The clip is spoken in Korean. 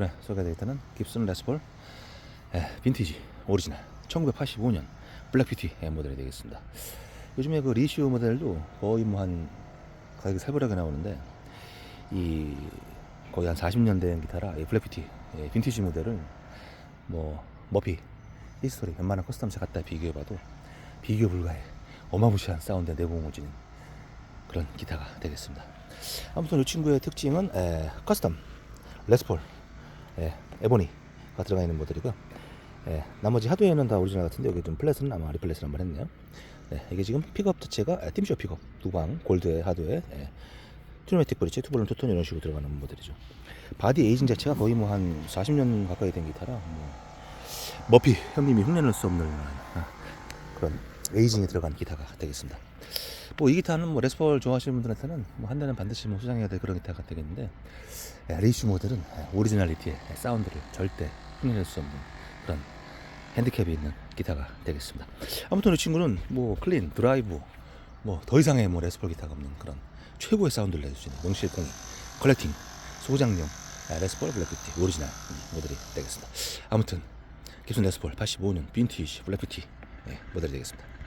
이번에 소개해드리는 깁슨 레스폴 예, 빈티지 오리지널 1985년 블랙뷰티 예, 모델이 되겠습니다. 요즘에 그 리시오 모델도 거의 뭐 한 가격이 살벌하게 나오는데 이 거의 한 40년 된 기타라 이 블랙뷰티 예, 빈티지 모델을 뭐 머피 히스토리 웬만한 커스텀차 갖다 비교해봐도 비교 불가의 어마무시한 사운드에 내공을 지닌 그런 기타가 되겠습니다. 아무튼 이 친구의 특징은 에, 커스텀 레스폴 예, 에보니가 들어가 있는 모델이고요. 예, 나머지 하드웨어는 다 오리지널 같은데 여기 좀 플랫은 아마 리플렛을 한번 했네요. 네, 이게 지금 픽업 자체가 아, 팀쇼 픽업 두방 골드의 하드웨어 예, 튜너매틱 브릿지 투볼륨 투톤 이런 식으로 들어가는 모델이죠. 바디 에이징 자체가 거의 뭐 한 40년 가까이 된 기타라 뭐 머피 형님이 흉내낼 수 없는 아, 그런 에이징이 들어간 기타가 되겠습니다. 뭐 이 기타는 뭐 레스폴 좋아하시는 분들한테는 뭐 한 대는 반드시 뭐 소장해야 될 그런 기타가 되겠는데 예, 리슈 모델은 예, 오리지널리티의 사운드를 절대 흉내낼 수 없는 그런 핸디캡이 있는 기타가 되겠습니다. 아무튼 이 친구는 뭐 클린, 드라이브, 뭐 더 이상의 뭐 레스폴 기타가 없는 그런 최고의 사운드를 내줄 수 있는 명실공히 컬렉팅, 소장용 아, 레스폴 블랙뷰티 오리지널 음, 모델이 되겠습니다. 아무튼 깁슨 레스폴 85년 빈티지 블랙뷰티 예, 모델이 되겠습니다.